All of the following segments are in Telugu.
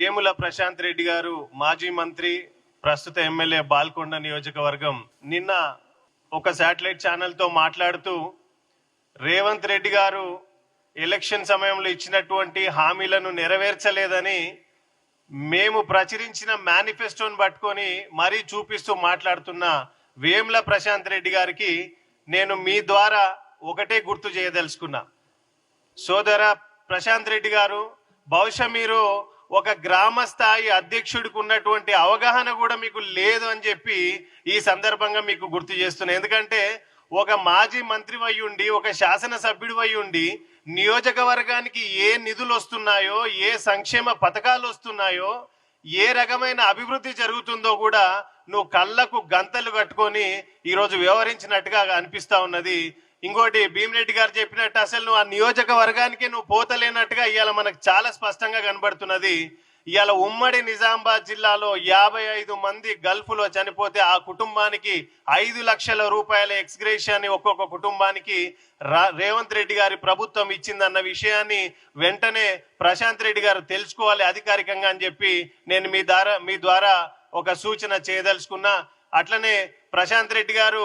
వేముల ప్రశాంత్ రెడ్డి గారు మాజీ మంత్రి ప్రస్తుత ఎమ్మెల్యే బాల్కొండ నియోజకవర్గం. నిన్న ఒక శాటిలైట్ ఛానల్తో మాట్లాడుతూ రేవంత్ రెడ్డి గారు ఎలక్షన్ సమయంలో ఇచ్చినటువంటి హామీలను నెరవేర్చలేదని మేము ప్రచురించిన మేనిఫెస్టోని పట్టుకొని మరీ చూపిస్తూ మాట్లాడుతున్న వేముల ప్రశాంత్ రెడ్డి గారికి నేను మీ ద్వారా ఒకటే గుర్తు చేయదలుచుకున్నా. సోదర ప్రశాంత్ రెడ్డి గారు బహుశా మీరు ఒక గ్రామ స్థాయి అధ్యక్షుడికి ఉన్నటువంటి అవగాహన కూడా మీకు లేదు అని చెప్పి ఈ సందర్భంగా మీకు గుర్తు చేస్తున్నా. ఎందుకంటే ఒక మాజీ మంత్రి అయి ఉండి ఒక శాసనసభ్యుడు అయి ఉండి నియోజకవర్గానికి ఏ నిధులు వస్తున్నాయో ఏ సంక్షేమ పథకాలు వస్తున్నాయో ఏ రకమైన అభివృద్ధి జరుగుతుందో కూడా నువ్వు కళ్ళకు గంతలు కట్టుకొని ఈరోజు వ్యవహరించినట్టుగా అనిపిస్తా ఉన్నది. ఇంకోటి భీమిరెడ్డి గారు చెప్పినట్టు అసలు నువ్వు ఆ నియోజకవర్గానికి నువ్వు పోతలేనట్టుగా ఇవాళ మనకు చాలా స్పష్టంగా కనబడుతున్నది. ఇవాళ ఉమ్మడి నిజామాబాద్ జిల్లాలో యాభై ఐదు మంది గల్ఫ్లో చనిపోతే ఆ కుటుంబానికి ఐదు లక్షల రూపాయల ఎక్స్గ్రేషియాని ఒక్కొక్క కుటుంబానికి రేవంత్ రెడ్డి గారి ప్రభుత్వం ఇచ్చిందన్న విషయాన్ని వెంటనే ప్రశాంత్ రెడ్డి గారు తెలుసుకోవాలి అధికారికంగా అని చెప్పి నేను మీ ద్వారా మీ ద్వారా ఒక సూచన చేయదలుచుకున్నా. అట్లనే ప్రశాంత్ రెడ్డి గారు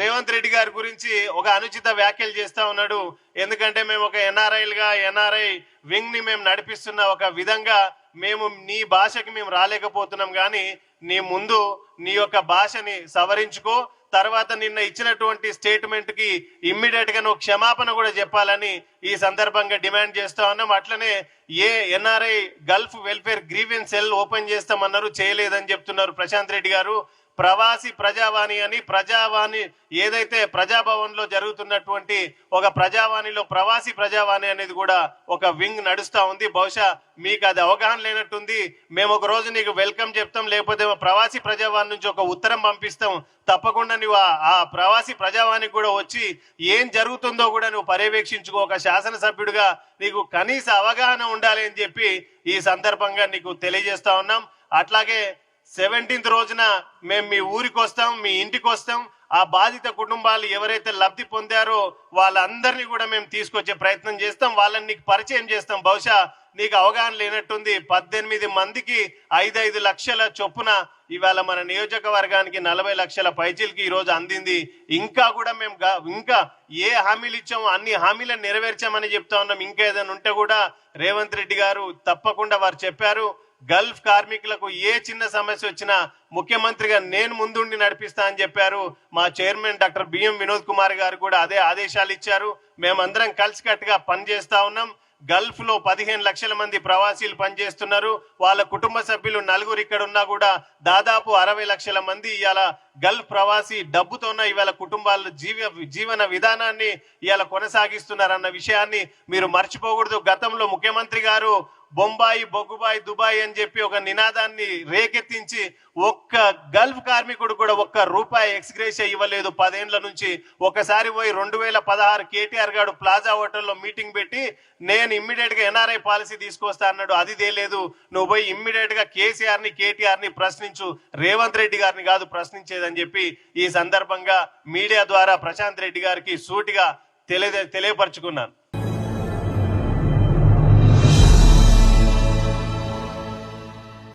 రేవంత్ రెడ్డి గారి గురించి ఒక అనుచిత వ్యాఖ్యలు చేస్తా ఉన్నాడు. ఎందుకంటే మేము ఒక ఎన్ఆర్ఐలుగా ఎన్ఆర్ఐ వింగ్ని మేము నడిపిస్తున్న ఒక విధంగా మేము నీ భాషకి మేము రాలేకపోతున్నాం కానీ నీ ముందు నీ యొక్క భాషని సవరించుకో. తర్వాత నిన్న ఇచ్చినటువంటి స్టేట్మెంట్కి ఇమ్మీడియట్గా నువ్వు క్షమాపణ కూడా చెప్పాలని ఈ సందర్భంగా డిమాండ్ చేస్తా ఉన్నాం. అట్లనే ఏ NRI Gulf welfare grievance cell open చేస్తామన్నారు చేయలేదని చెప్తున్నారు ప్రశాంత్ రెడ్డి గారు. ప్రవాసి ప్రజావాణి అని ప్రజావాణి ఏదైతే ప్రజాభవన్లో జరుగుతున్నటువంటి ఒక ప్రజావాణిలో ప్రవాసి ప్రజావాణి అనేది కూడా ఒక వింగ్ నడుస్తూ ఉంది. బహుశా మీకు అది అవగాహన లేనట్టుంది. మేము ఒక రోజు నీకు వెల్కమ్ చెప్తాం. లేకపోతే ప్రవాసి ప్రజావాణి నుంచి ఒక ఉత్తరం పంపిస్తాం. తప్పకుండా నువ్వు ఆ- ఆ ప్రవాసి ప్రజావానికి కూడా వచ్చి ఏం జరుగుతుందో కూడా నువ్వు పర్యవేక్షించుకో. ఒక శాసనసభ్యుడిగా నీకు కనీస అవగాహన ఉండాలి అని చెప్పి ఈ సందర్భంగా నీకు తెలియజేస్తా ఉన్నాం. అట్లాగే సెవెంటీన్త్ రోజున మేము మీ ఊరికి వస్తాం మీ ఇంటికి వస్తాం ఆ బాధిత కుటుంబాలు ఎవరైతే లబ్ధి పొందారో వాళ్ళందరినీ కూడా మేము తీసుకొచ్చే ప్రయత్నం చేస్తాం. వాళ్ళని నీకు పరిచయం చేస్తాం. బహుశా నీకు అవగాహన లేనట్టుంది. పద్దెనిమిది మందికి ఐదు ఐదు లక్షల చొప్పున ఇవాళ మన నియోజకవర్గానికి నలభై లక్షల పైచీలకి ఈ రోజు అందింది. ఇంకా కూడా మేము ఇంకా ఏ హామీలు ఇచ్చామో అన్ని హామీలను నెరవేర్చామని చెప్తా ఉన్నాం. ఇంకా ఏదైనా ఉంటే కూడా రేవంత్ రెడ్డి గారు తప్పకుండా వారు చెప్పారు. గల్ఫ్ కార్మికులకు ఏ చిన్న సమస్య వచ్చినా ముఖ్యమంత్రిగా నేను ముందుండి నడిపిస్తా అని చెప్పారు. మా chairman doctor BM Vinod Kumar గారు కూడా అదే ఆదేశాలు ఇచ్చారు. మేమందరం కలిసికట్టుగా పనిచేస్తా ఉన్నాం. గల్ఫ్లో పదిహేను లక్షల మంది ప్రవాసీలు పనిచేస్తున్నారు. వాళ్ళ కుటుంబ సభ్యులు నలుగురు ఇక్కడ ఉన్నా కూడా దాదాపు అరవై లక్షల మంది ఇవాళ గల్ఫ్ ప్రవాసీ డబ్బుతోన ఇవాళ కుటుంబాల జీవ జీవన విధానాన్ని ఇవాళ కొనసాగిస్తున్నారన్న విషయాన్ని మీరు మర్చిపోకూడదు. గతంలో ముఖ్యమంత్రి గారు బొంబాయి బొగ్గుబాయి దుబాయ్ అని చెప్పి ఒక నినాదాన్ని రేకెత్తించి ఒక్క గల్ఫ్ కార్మికుడు కూడా ఒక్క రూపాయి ఎక్స్గ్రేషియా ఇవ్వలేదు. పదేండ్ల నుంచి ఒకసారి పోయి రెండు వేల పదహారు కేటీఆర్ గారు ప్లాజా హోటల్లో మీటింగ్ పెట్టి నేను ఇమ్మీడియట్గా ఎన్ఆర్ఐ పాలసీ తీసుకొస్తా అన్నాడు. అది తేలేదు నువ్వు పోయి ఇమ్మీడియట్గా కేసీఆర్ని కేటీఆర్ని ప్రశ్నించు. రేవంత్ రెడ్డి గారిని కాదు ప్రశ్నించేదని చెప్పి ఈ సందర్భంగా మీడియా ద్వారా ప్రశాంత్ రెడ్డి గారికి సూటిగా తెలియ తెలియపరుచుకున్నాను.